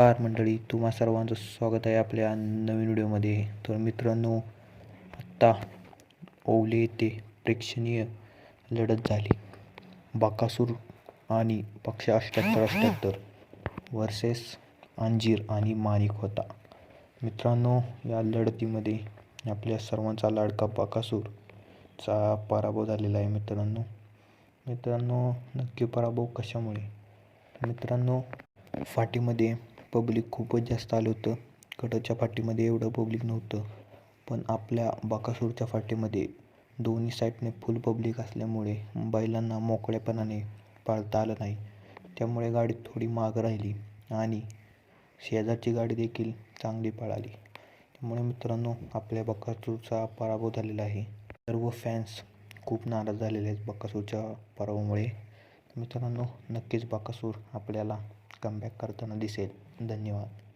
नमस्कार मंडळी तुम्हा सर्वांचं स्वागत आहे आपल्या नवीन व्हिडिओमध्ये. तर मित्रांनो आत्ता ओवले येथे प्रेक्षणीय लढत झाली. बाकासूर आणि पक्ष अष्ट्याहत्तर अष्ट्याहत्तर वर्सेस अंजीर आणि माणिक होता. मित्रांनो या लढतीमध्ये आपल्या सर्वांचा लाडका बाकासूरचा पराभव झालेला आहे मित्रांनो. मित्रांनो नक्की पराभव कशामुळे? मित्रांनो फाटीमध्ये पब्लिक खूपच जास्त आलं होतं. कडच्या फाटीमध्ये एवढं पब्लिक नव्हतं. पण आपल्या बाकासूरच्या फाटीमध्ये दोन्ही साईडने फुल पब्लिक असल्यामुळे बैलांना मोकळेपणाने पाळता आलं नाही. त्यामुळे गाडी थोडी माग राहिली आणि शेजारची गाडी देखील चांगली पळाली. त्यामुळे मित्रांनो आपल्या बकासूरचा पराभव झालेला आहे. सर्व फॅन्स खूप नाराज झालेले आहेत बकासूरच्या पराभवामुळे. मित्रांनो नक्कीच बकासूर आपल्याला कमबॅक करताना दिसेल. धन्यवाद.